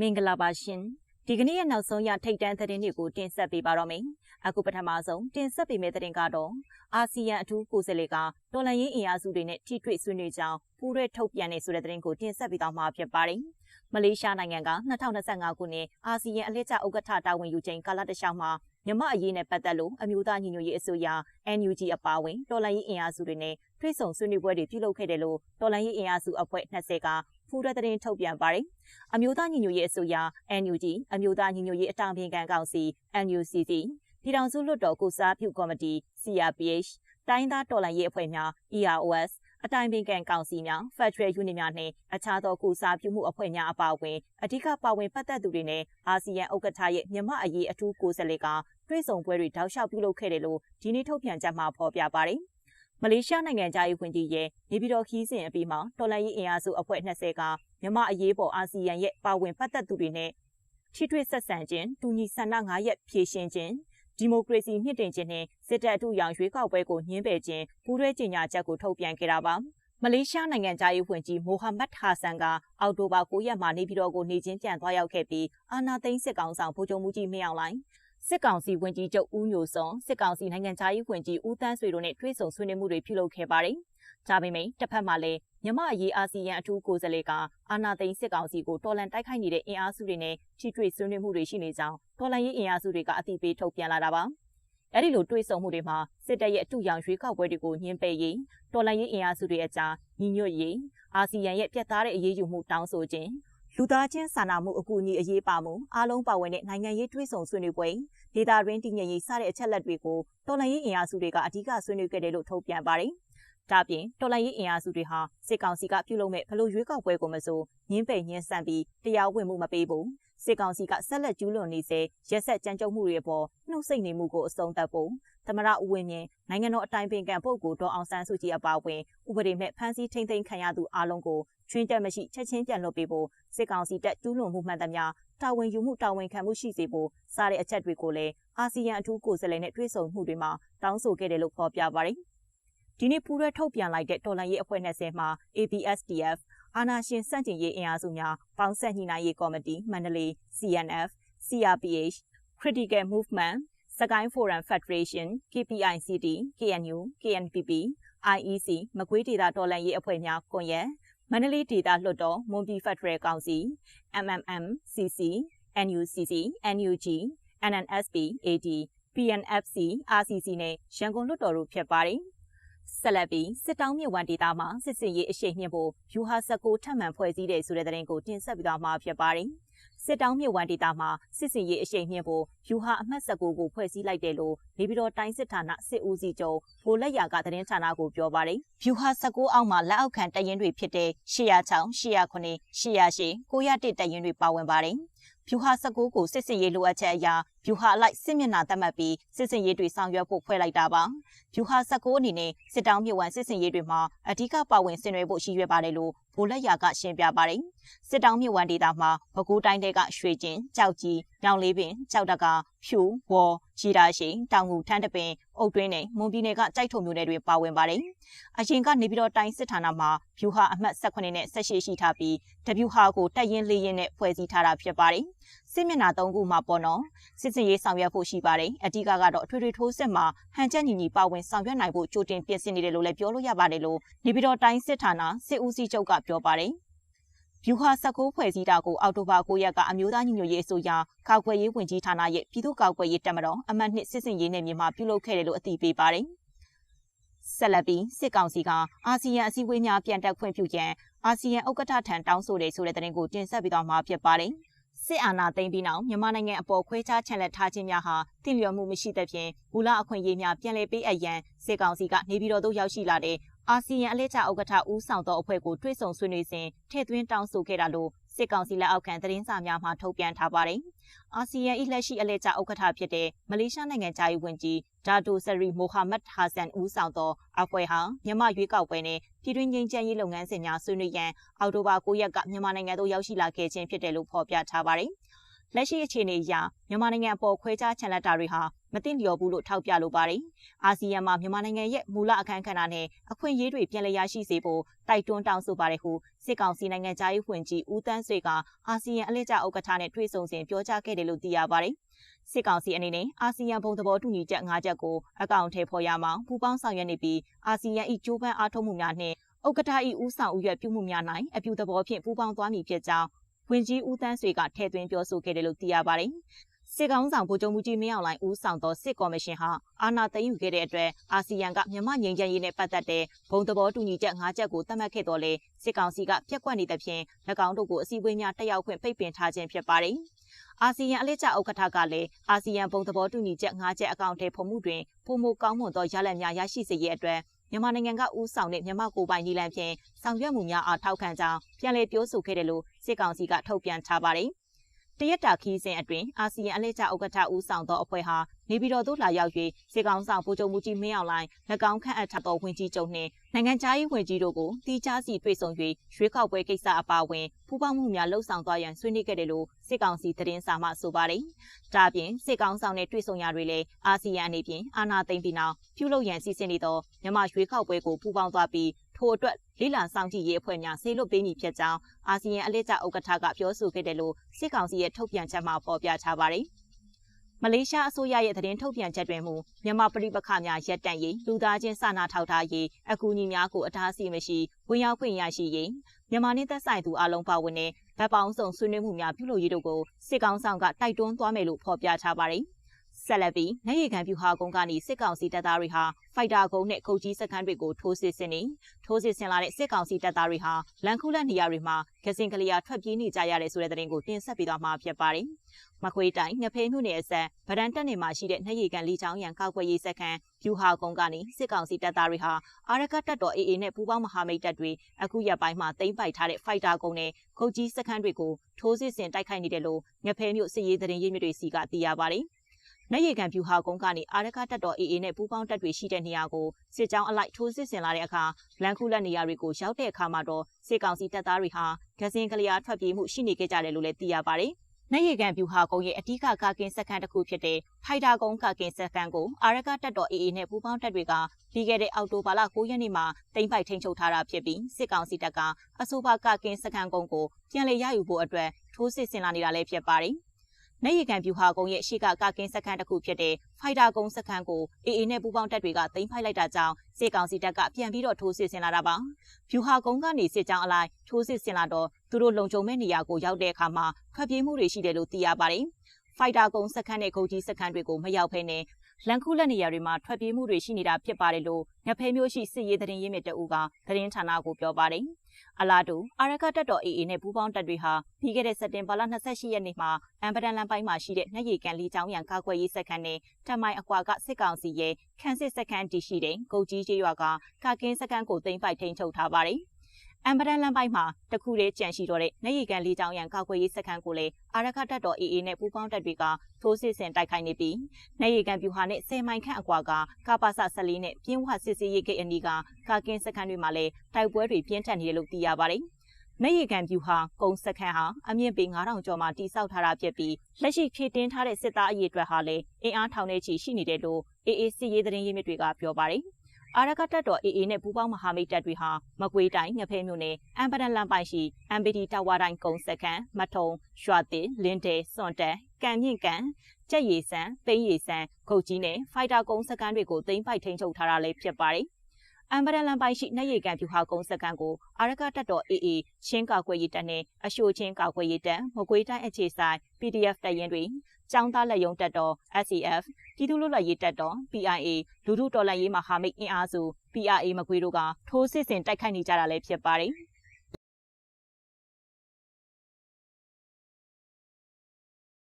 မင်္ဂလာပါရှင်ဒီကနေ့ရဲ့နောက်ဆုံးရထိတ်တန့်သတင်းတွေကိုတင်ဆက်ပေးပါတော့မယ်အခုပထမဆုံးတင်ဆက်ပေးမယ့်သတင်းကတော့အာဆီယံအထူးကိုယ်စားလှယ်ကတော်လှန်ရေးအင်အားစုတွေနဲ့ထိတွေ့ဆွေးနွေးကြောင်းပူးရဲထုတ်ပြန်နေဆိုတဲ့သတင်းကိုတင်ဆက်ပေးတော့မှာဖြစ်ပါတယ်မလေးရှားနိုင်ငံက2025ခုနှစ်အာဆီယံအလှည့်ကျဥက္ကဋ္ဌတာဝန်ယူချိန်ကာလတလျှောက်မှာမြမအရေးနဲ့ပတ်သက်လို့အမျိုးသားညီညွတ်ရေးအစိုးရ NUG အပါအဝင်တော်လှန်ရေးအင်အားစုတွေနဲ့ထွေးဆုံဆွေးနွေးပွဲတွေပြုလုပ်ခဲ့တယ်လို့တော်လှန်ရေးအင်အားစုအဖွဲ့20က ဖူးရဲသတင်းထုတ်ပြန်ပါတယ်။အမျိုးသားညီညွတ်ရေးအစိုးရ NUG အမျိုးသားညီညွတ်ရေးအတောင်ပင်ခံကောင်စီ NUCC ပြည်ထောင်စုလွှတ်တော်ကုစားပြုကော်မတီ CRPH တိုင်းသားတော်လှန်ရေးအဖွဲ့များ EROS အတိုင်ပင်ခံကောင်စီများ Federal Union များနှင့်အခြားသောကုစားပြုမှုအဖွဲ့များအပါအဝင်အဓိကပါဝင်ပတ်သက်သူတွေနဲ့အာဆီယံဥက္ကဋ္ဌရဲ့မြမအရေးအထူးကိုယ်စားလှယ်ကတွဲဆောင်ပွဲတွေတောက်လျှောက်ပြုလုပ်ခဲ့တယ်လို့ဒီနေ့ထုတ်ပြန်ချက်မှာဖော်ပြပါတယ်။ မလေးရှားနိုင်ငံသားရေးဝန်ကြီးရဲ့နေပြည်တော်ခီးစဉ်အပြီးမှာတော်လှန်ရေးအင်အားစုအဖွဲ့20ကမြမအရေးပေါ်အာဆီယံရဲ့ပါဝင်ပတ်သက်သူတွေနဲ့ထိတွေ့ဆက်ဆံခြင်းတူညီဆန္ဒ9ရက်ဖြည့်ရှင်းခြင်းဒီမိုကရေစီမြင့်တင်ခြင်းနဲ့စစ်တပ်အထူးရောင်ရွေးကောက်ပွဲကိုညှင်းပယ်ခြင်းပူးတွဲကြေညာချက်ကိုထုတ်ပြန်ခဲ့တာပါမလေးရှားနိုင်ငံသားရေးဝန်ကြီးမိုဟာမက်ဟာဆန်ကအောက်တိုဘာ9ရက်မှာနေပြည်တော်ကိုနေချင်းပြန်သွားရောက်ခဲ့ပြီးအာနာသိန်းစစ်ကောင်ဆောင်ဗိုလ်ချုပ်မှုကြီးမင်းအောင်လှိုင် စစ်ကောင်စီဝန်ကြီးချုပ်ဦးညိုစွန်စစ်ကောင်စီနိုင်ငံသားရေးဝန်ကြီးဦးတန်းဆွေတို့နဲ့တွေ့ဆုံဆွေးနွေးမှုတွေပြုလုပ်ခဲ့ပါတယ်။ဒါပေမဲ့တစ်ဖက်မှာလည်းမြမအရေးအာဆီယံအထူးကိုယ်စားလှယ်ကအာနာသိန်းစစ်ကောင်စီကိုတော်လန်တိုက်ခိုက်နေတဲ့အင်အားစုတွေနဲ့ထိတွေ့ဆွေးနွေးမှုတွေရှိနေကြောင်းတော်လန်ရေးအင်အားစုတွေကအသိပေးထုတ်ပြန်လာတာပါ။အဲဒီလိုတွေးဆုံမှုတွေမှာစစ်တပ်ရဲ့အထူးရောင်ရွေးကောက်ပွဲတွေကိုညှင်းပယ်ရေးတော်လှန်ရေးအင်အားစုတွေအကြားညီညွတ်ရေးအာဆီယံရဲ့ပြတ်သားတဲ့အရေးယူမှုတောင်းဆိုခြင်း လူသားချင်းစာနာမှုအကူအညီအရေးပါမှုအားလုံးပါဝင်တဲ့နိုင်ငံရေးတွေးဆုံဆွေးနွေးပွဲဒေတာရင်းတည်ငြိမ်ရေးစတဲ့အချက်လက်တွေကိုတော်လှန်ရေးအင်အားစုတွေကအဓိကဆွေးနွေးခဲ့တယ်လို့ထုတ်ပြန်ပါတယ်။ဒါပြင်တော်လှန်ရေးအင်အားစုတွေဟာစစ်ကောင်စီကပြုလုပ်မဲ့ဘလို့ရွေးကောက်ပွဲကိုမဆိုညင်းပယ်ညင်းဆန့်ပြီးတရားဝင်မှုမပေးဘူးစစ်ကောင်စီကဆက်လက်ကျူးလွန်နေစေရက်ဆက်ကြမ်းကြုတ်မှုတွေပေါ်နှုတ်ဆက်နေမှုကိုအဆုံးသတ်ဖို့သမရဦးဝင်းမြင့်နိုင်ငံတော်အတိုင်ပင်ခံပုဂ္ဂိုလ်ဒေါအောင်ဆန်းစုကြည်အပါအဝင်ဥပဒေမဲ့ဖမ်းဆီးထိန်းသိမ်းခံရသူအလုံးကို ချွင်းတက်မရှိချက်ချင်းပြန်လွှတ်ပေးဖို့စစ်ကောင်စီတပ်ကျူးလွန်မှုမှန်သမျှတာဝန်ယူမှုတာဝန်ခံမှုရှိစေဖို့စတဲ့အချက်တွေကိုလည်းအာဆီယံအထူးကိုယ်စားလှယ်နဲ့တွေ့ဆုံမှုတွေမှာတောင်းဆိုခဲ့တယ်လို့ဖော်ပြပါတယ်။ဒီနေ့ပူးရဲထုတ်ပြန်လိုက်တဲ့တော်လှန်ရေးအဖွဲ့20မှာ APSDF အာနာရှင်စန့်ကျင်ရေးအင်အားစုများပေါင်းဆက်ညှိနှိုင်းရေးကော်မတီမန္တလေး CNF CRPH Critical Movement စကိုင်း Forum Federation KPICT KNU KNPP IEC မကွေးဒေတာတော်လှန်ရေးအဖွဲ့များကွန်ရက် မန္တလေးဒေတာလွှတ်တော်မွန်ပြည်ဖက်ဒရယ်ကောင်စီ MMM CC NUCC NUG NNSP AD PNFC RCC နဲ့ရန်ကုန်လွှတ်တော်တို့ဖြစ်ပါတယ်ဆက်လက်ပြီးစစ်တောင်းမြစ်ဝမ်ဒေတာမှာစစ်စင်ရေးအရှိန်မြင့်ဖို့ယူဟာ16ထပ်မံဖွဲ့စည်းတဲ့ဆိုတဲ့သတင်းကိုတင်ဆက်ပြီးတော့မှာဖြစ်ပါတယ်။ စစ်တောင်းမြစ်ဝမ်ဒေတာမှာစစ်စင်ရေးအရှိန်မြင့်ဖို့ယူဟာအမှတ်19ကိုဖွဲ့စည်းလိုက်တယ်လို့နေပြည်တော်တိုင်းစစ်ဌာနစစ်ဦးစီးချုပ်ဗိုလ်လက်ရာကသတင်းဌာနကိုပြောပါတယ်။ယူဟာ19အောက်မှာလက်အောက်ခံတရင်တွေဖြစ်တဲ့806 809 808 901တရင်တွေပါဝင်ပါတယ်။ဗျူဟာ19ကိုစစ်စင်ရေးလိုအပ်ချက်အရာ ဗျူဟာအလိုက်စစ်မျက်နှာသတ်မှတ်ပြီးစစ်စင်ရေးတွေဆောင်ရွက်ဖို့ဖွဲ့လိုက်တာပါဗျူဟာ19အနေနဲ့စစ်တောင်းမြဝန်စစ်စင်ရေးတွေမှာအဓိကပါဝင်ဆင်နွှဲဖို့ရှိရွယ်ပါတယ်လို့ဗိုလ်လက်ရာကရှင်းပြပါတယ်စစ်တောင်းမြဝန်ဒေတာမှာဘကူတိုင်းတဲကရွှေကျင်ကြောက်ကြီးညောင်လေးပင်ကြောက်တကဖြူဝေါ်ရီတာရှိတောင်ငူထန်းတပင်အုတ်တွင်းနဲ့မွန်ပြည်နယ်ကကြိုက်ထုံမျိုးနယ်တွေပါဝင်ပါတယ်အရင်ကနေပြည်တော်တိုင်းစစ်ဌာနမှာဗျူဟာအမှတ်18နဲ့18ရှိထားပြီးတဗျူဟာကိုတက်ရင်လေးရင်နဲ့ဖွဲ့စည်းထားတာဖြစ်ပါတယ် စစ်မျက်နှာ၃ခုမှာပေါ့နော်စစ်စင်ရေးဆောင်ရွက်ဖို့ရှိပါတယ်အဓိကကတော့အထွေထွေထိုးစစ်မှာဟန်ချက်ညီညီပါဝင်ဆောင်ရွက်နိုင်ဖို့ကြိုတင်ပြင်ဆင်နေတယ်လို့လည်းပြောလို့ရပါတယ်လို့နေပြည်တော်တိုင်းစစ်ဌာနစစ်ဦးစီးချုပ်ကပြောပါတယ်ဗျူဟာ19ဖွဲ့စည်းတာကိုအောက်တိုဘာ9ရက်ကအမျိုးသားညီညွတ်ရေးအစိုးရကာကွယ်ရေးဝန်ကြီးဌာနရဲ့ပြည်သူ့ကာကွယ်ရေးတပ်မတော်အမှတ်2စစ်စင်ရေးနယ်မြေမှာပြုလုပ်ခဲ့တယ်လို့အသိပေးပါတယ်။ဆက်လက်ပြီးစစ်ကောင်စီကအာဆီယံအစည်းအဝေးများပြန်တက်ခွင့်ပြုရန်အာဆီယံဥက္ကဋ္ဌထံတောင်းဆိုတယ်ဆိုတဲ့သတင်းကိုတင်ဆက်ပေးသွားမှာဖြစ်ပါတယ်။ စစ်အာဏာသိမ်းပြီးနောက်မြန်မာနိုင်ငံအပေါ်ခွဲခြားချန်လက်ထားခြင်းများဟာတည်လျော်မှုမရှိသဖြင့်ဘူလာအခွင့်အရေးများပြန်လည်ပေးအပ်ရန်စစ်ကောင်စီကနေပြည်တော်သို့ရောက်ရှိလာတဲ့အာဆီယံအလဲကျဥက္ကဋ္ဌဦးဆောင်သောအဖွဲ့ကိုတွေ့ဆုံဆွေးနွေးစဉ်ထည့်သွင်းတောင်းဆိုခဲ့တာလို့ စစ်ကောင်စီလက်အောက်ခံသတင်းစာများမှထုတ်ပြန်ထားပါတယ်။အာဆီယံ၏လက်ရှိအလဲကျဥက္ကဋ္ဌဖြစ်တဲ့မလေးရှားနိုင်ငံသားရေးဝန်ကြီးဒါတိုဆရီမိုဟာမက်ဟာဆန်ဦးဆောင်သောအဖွဲ့ဟာမြန်မာရွေးကောက်ပွဲနဲ့ပြည်တွင်းငြိမ်းချမ်းရေးလုပ်ငန်းစဉ်များဆွေးနွေးရန်အောက်တိုဘာ9ရက်ကမြန်မာနိုင်ငံသို့ရောက်ရှိလာခဲ့ခြင်းဖြစ်တယ်လို့ဖော်ပြထားပါတယ်။ လက်ရှိအခြေအနေအရမြန်မာနိုင်ငံအပေါ်ခွဲခြားချန်လက်တာတွေဟာမသိလျော်ဘူးလို့ထောက်ပြလိုပါတယ်။အာဆီယံမှာမြန်မာနိုင်ငံရဲ့မူလအခမ်းကဏ္ဍနဲ့အခွင့်အရေးတွေပြန်လည်ရရှိစေဖို့တိုက်တွန်းတောင်းဆိုပါတယ်ဟုစစ်ကောင်စီနိုင်ငံသားရေးဝန်ကြီးဦးတန်းဆွေကအာဆီယံအလှည့်ကျဥက္ကဋ္ဌနဲ့တွေ့ဆုံစဉ်ပြောကြားခဲ့တယ်လို့သိရပါတယ်။စစ်ကောင်စီအနေနဲ့အာဆီယံဘုံသဘောတူညီချက်၅ချက်ကိုအကောင့်ထဲပေါ်ရမှာပူးပေါင်းဆောင်ရွက်နေပြီးအာဆီယံ၏ကြိုးပမ်းအားထုတ်မှုများနှင့်ဥက္ကဋ္ဌ၏ဦးဆောင်ဥရွက်ပြုမှုများ၌အပြုသဘောဖြင့်ပူးပေါင်းသွားမည်ဖြစ်ကြောင်း ဝင်ကြီးဦးတန်းဆွေကထည့်သွင်းပြောဆိုခဲ့တယ်လို့သိရပါတယ်။စစ်ကောင်ဆောင်ဗိုလ်ချုပ်မှုကြီးမင်းအောင်လှိုင်ဦးဆောင်သောစစ်ကော်မရှင်ဟာအာဏာသိမ်းယူခဲ့တဲ့အတွက်အာဆီယံကမြန်မာငြိမ်းချမ်းရေးနဲ့ပတ်သက်တဲ့ဘုံသဘောတူညီချက်၅ချက်ကိုသတ်မှတ်ခဲ့တော်လဲစစ်ကောင်စီကပြက်ကွက်နေသဖြင့်၎င်းတို့ကိုအစည်းအဝေးများတက်ရောက်ခွင့်ပိတ်ပင်ထားခြင်းဖြစ်ပါတယ်။အာဆီယံအလှည့်ကျဥက္ကဋ္ဌကလည်းအာဆီယံဘုံသဘောတူညီချက်၅ချက်အကောင့်ထဲပုံမှုတွင်ပုံမကောင်းမွန်သောရလဒ်များရရှိစေရတဲ့အတွက် မြန်မာနိုင်ငံကဦးဆောင်တဲ့မြန်မာကိုပိုင်နီလန်ဖြင့်ဆောင်ရွက်မှုများအားထောက်ခံကြောင်းပြန်လည်ပြောဆိုခဲ့တယ်လို့စစ်ကောင်စီကထုတ်ပြန်ထားပါတယ်။တရက်တာခီးစဉ်အတွင်းအာဆီယံအလှည့်ကျဥက္ကဋ္ဌဦးဆောင်သောအဖွဲ့ဟာ နေပြည်တော်သို့လာရောက်၍စေကောင်ဆောင်ဗိုလ်ချုပ်မှုကြီးမင်းအောင်လှိုင်၎င်းခန့်အပ်ထားသောဝင်ကြီးချုပ်နှင့်နိုင်ငံခြားရေးဝန်ကြီးတို့ကိုတီးခြားစီတွေ့ဆုံ၍ရွေးကောက်ပွဲကိစ္စအပါအဝင်ပူးပေါင်းမှုများလှုပ်ဆောင်သွားရန်ဆွေးနွေးခဲ့တယ်လို့စစ်ကောင်စီသတင်းစာမှဆိုပါတယ်။ဒါပြင်စစ်ကောင်ဆောင်နဲ့တွေ့ဆုံရာတွေလည်းအာဆီယံအနေဖြင့်အာဏာသိမ်းပြီးနောက်ပြုလုပ်ရန်စီစဉ်နေသောမြန်မာရွေးကောက်ပွဲကိုပူးပေါင်းသွားပြီးထို့အတွက်လေးလာဆောင်ကြည့်ရေးအဖွဲ့များဆေးလွတ်ပေးမည်ဖြစ်ကြောင်းအာဆီယံအလှည့်ကျဥက္ကဋ္ဌကပြောဆိုခဲ့တယ်လို့စစ်ကောင်စီရဲ့ထုတ်ပြန်ချက်မှာဖော်ပြထားပါတယ်။ မလေးရှားအစိုးရရဲ့သတင်းထုတ်ပြန်ချက်တွင်မူမြန်မာပြည်ပခါများရပ်တန့်ရေးလူသားချင်းစာနာထောက်ထားရေးအကူအညီများကိုအတားအဆီးမရှိဝင်ရောက်ခွင့်ရရှိရေးမြန်မာနေသက်ဆိုင်သူအလုံးပါဝင်တဲ့ဗတ်ပေါင်းစုံဆွေးနွေးမှုများပြုလုပ်ရေးတို့ကိုစစ်ကောင်ဆောင်ကတိုက်တွန်းသွားမယ်လို့ဖော်ပြထားပါတယ်။ ဆက်လက်ပြီးနိုင်ရီခံပြူဟာကုန်းကနေစစ်ကောင်စီတပ်သားတွေဟာဖိုက်တာကုန်းနဲ့ခုတ်ကြီးစခန်းတွေကိုထိုးစစ်ဆင်နေထိုးစစ်ဆင်လာတဲ့စစ်ကောင်စီတပ်သားတွေဟာလန်ခုလက်နေရာတွေမှာကစင်ကလေးယာထွက်ပြေးနေကြရတဲ့ဆိုတဲ့သတင်းကိုတင်ဆက်ပေးသွားမှာဖြစ်ပါတယ်။မခွေးတိုင်းငဖဲမြို့နယ်အစပ်ဗဒန်တက်နေမှာရှိတဲ့နှရီကန်လီချောင်းရန်ကောက်ွယ်ရေးစခန်းပြူဟာကုန်းကနေစစ်ကောင်စီတပ်သားတွေဟာအာရကတပ်တော် AA နဲ့ပူးပေါင်းမဟာမိတ်တပ်တွေအခုရက်ပိုင်းမှာတင်ပိုက်ထားတဲ့ဖိုက်တာကုန်းနဲ့ခုတ်ကြီးစခန်းတွေကိုထိုးစစ်ဆင်တိုက်ခိုက်နေတယ်လို့ငဖဲမြို့စစ်ရေးသတင်းရင်းမြစ်တွေစီကသိရပါတယ်။ လက်ရည်ကန်ပြူဟာကုန်းကနေအာရကတပ်တော် AA နဲ့ပူးပေါင်းတပ်တွေရှိတဲ့နေရာကိုစစ်ကြောင်းအလိုက်ထိုးစစ်ဆင်လာတဲ့အခါလန်ခုလက်နေရာတွေကိုရောက်တဲ့အခါမှာတော့စစ်ကောင်စီတပ်သားတွေဟာဂဇင်းကလျာထွက်ပြေးမှုရှိနေကြတယ်လို့လည်းသိရပါတယ်။နိုင်ရီကန်ပြူဟာကုန်းရဲ့အ धिक ကာကင်စကန်တစ်ခုဖြစ်တဲ့ဖိုက်တာကုန်းကာကင်စကန်ကိုအာရကတပ်တော် AA နဲ့ပူးပေါင်းတပ်တွေကပြီးခဲ့တဲ့အောက်တိုဘာလ9ရက်နေ့မှာတင်ပိုက်ထိန်ချုပ်ထားတာဖြစ်ပြီးစစ်ကောင်စီတပ်ကအဆိုပါကာကင်စကန်ကုန်းကိုပြန်လည်ရယူဖို့အတွက်ထိုးစစ်ဆင်လာနေတာလည်းဖြစ်ပါတယ်။ နေရီကန်ပြူဟာကုန်းရဲ့ရှေ့ကကကင်းစခန်းတစ်ခုဖြစ်တဲ့ဖိုက်တာကုန်းစခန်းကိုအေအေနဲ့ပူးပေါင်းတပ်တွေကသိမ်းဖိုက်လိုက်တာကြောင့်စစ်ကောင်စီတပ်ကပြန်ပြီးတော့ထိုးစစ်ဆင်လာတာပါ။ပြူဟာကုန်းကနေစစ်ကြောင်းအလိုက်ထိုးစစ်ဆင်လာတော့သူတို့လုံခြုံမဲ့နေရာကိုရောက်တဲ့အခါမှာထွက်ပြေးမှုတွေရှိတယ်လို့သိရပါတယ်။ ဖိုက်တာကုန်းစခန်းနဲ့ဂုတ်ကြီးစခန်းတွေကိုမရောက်ဖဲနဲ့လန်ခုလက်နေရာတွေမှာထွက်ပြေးမှုတွေရှိနေတာဖြစ်ပါတယ်လို့ငဖဲမျိုးရှိစစ်ရေးသတင်းရင်းမြစ်တအူကသတင်းဌာနကိုပြောပါတယ်။အလားတူအာရကတပ်တော် AA နဲ့ပူးပေါင်းတပ်တွေဟာပြီးခဲ့တဲ့စက်တင်ဘာလ28ရက်နေ့မှာအမ်ပဒန်လန်ပိုင်းမှာရှိတဲ့နှက်ရီကန်လီချောင်းရံကာကွယ်ရေးစခန်းနဲ့တမိုင်အကွာကစစ်ကောင်စီရဲ့ခန်းစစ်စခန်းတည်ရှိတဲ့ကုတ်ကြီးကျေးရွာကကာကင်းစခန်းကိုသိမ်းပိုက်ထိန်းချုပ်ထားပါတယ်။ အမ်ပဒန်လန်ပိုင်းမှာတခုလေးကြန့်ရှိတော့တဲ့နေရီကန်လေးချောင်းရန်ကောက်ွယ်ရေးစခန်းကိုလည်းအာရခတပ်တော် AA နဲ့ပူးပေါင်းတပ်တွေကထိုးစစ်ဆင်တိုက်ခိုက်နေပြီးနေရီကန်ပြူဟာနဲ့10မိုင်ခန့်အကွာကကပ္ပစ14နဲ့ပြင်းဝစစ်စေးရေးဂိတ်အနီးကကာကင်းစခန်းတွေမှာလည်းတိုက်ပွဲတွေပြင်းထန်နေတယ်လို့သိရပါတယ်။နေရီကန်ပြူဟာကုန်းစခန်းဟာအမြင့်ပေ9000ကျော်မှတိစောက်ထားတာဖြစ်ပြီးလက်ရှိဖြည့်တင်းထားတဲ့စစ်သားအရေးအတွက်ဟာလည်းအင်အားထောင်နဲ့ချီရှိနေတယ်လို့ AA စစ်ရေးသတင်းရင်းမြစ်တွေကပြောပါတယ်။ အာရကတပ်တော် AA နဲ့ပူးပေါင်းမဟာမိတ်တပ်တွေဟာမကွေးတိုင်းငဖဲမြို့နယ်အမ်ပဒန်လန်ပိုင်ရှိ MBD တာဝါတိုင်းကုန်းစခန်းမထုံရွှာတိလင်းတဲစွန်တဲကံမြင့်ကန်ကြက်ရည်ဆန်ပိန်းရည်ဆန်ခုတ်ကြီးနဲ့ဖိုက်တာကုန်းစခန်းတွေကိုသိမ်းပိုက်ထိန်းချုပ်ထားတာလည်းဖြစ်ပါတယ်အမ်ဘရန်လန်ပိုင်ရှိနှက်ရီကန်ပြူဟာကုန်းစကန်ကိုအာရကတပ်တော် AA ချင်းကာကွယ်ရေးတပ်နဲ့အရှိုချင်းကာကွယ်ရေးတပ်မကွေးတိုင်းအခြေဆိုင် PDF တပ်ရင်းတွေ ကျောင်းသားလက်ယုံတပ်တော် SCF ပြည်သူ့လွတ်လပ်ရေးတပ်တော် PIA လူထုတော်လှန်ရေးမဟာမိတ်အင်အားစု PRA မကွေးတို့ကထိုးစစ်ဆင်တိုက်ခိုက်နေကြတာလည်းဖြစ်ပါတယ်။